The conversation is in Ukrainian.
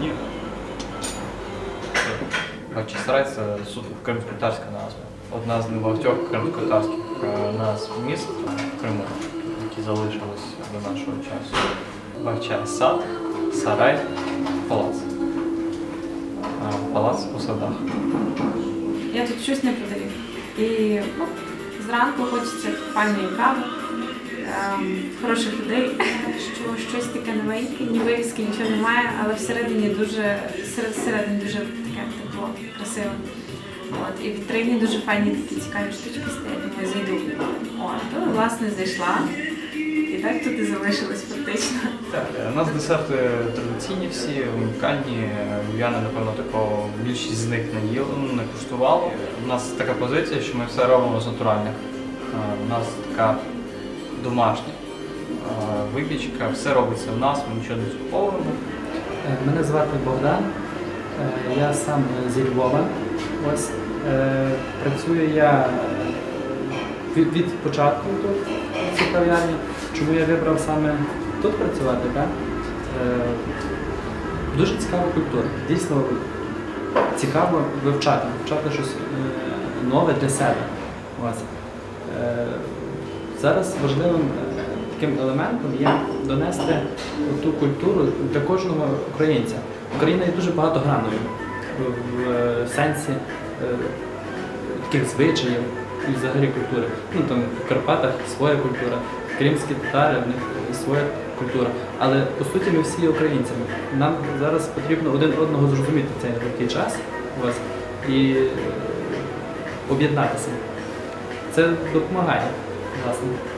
Ні. Бахчисарай – це суто кримськотарська назва. Одна з небагатьох кримськотарських е, назв міст в Криму, які залишились до нашого часу. Бахча сад, сарай, палац. Палац у садах. Я тут щось не продаю. І ну, зранку хочеться файної кави хороших людей, що щось таке новеньке, ні вивіски, нічого немає, але всередині дуже всередині дуже таке тепло, красиво. От, і вітрині дуже файні такі цікаві штучки стоять, думаю, зайду. От, то, власне, зайшла. І так тут і залишилась фактично. Так, е, у нас десерти традиційні всі, унікальні. Львів'яни, напевно, такого більшість з них не їли, ну, не куштували. У нас така позиція, що ми все робимо з натуральних. Е, У нас така домашня е, випічка, все робиться в нас, ми нічого не закуповуємо. Е, Мене звати Богдан. Е, Я сам зі Львова. Ось е, працюю я від, від початку тут в цій кав'ярні. Чому я вибрав саме тут працювати? Так? Е, Дуже цікава культура. Дійсно цікаво вивчати, вивчати щось е, нове для себе. Ось. Зараз важливим е, таким елементом є донести ту культуру для кожного українця. Україна є дуже багатогранною в, е, сенсі е, таких звичаїв і взагалі культури. Ну там в Карпатах своя культура, кримські татари, в них своя культура. Але по суті ми всі українцями. Нам зараз потрібно один одного зрозуміти цей нелегкий час ось, і об'єднатися. Це допомагає, власне.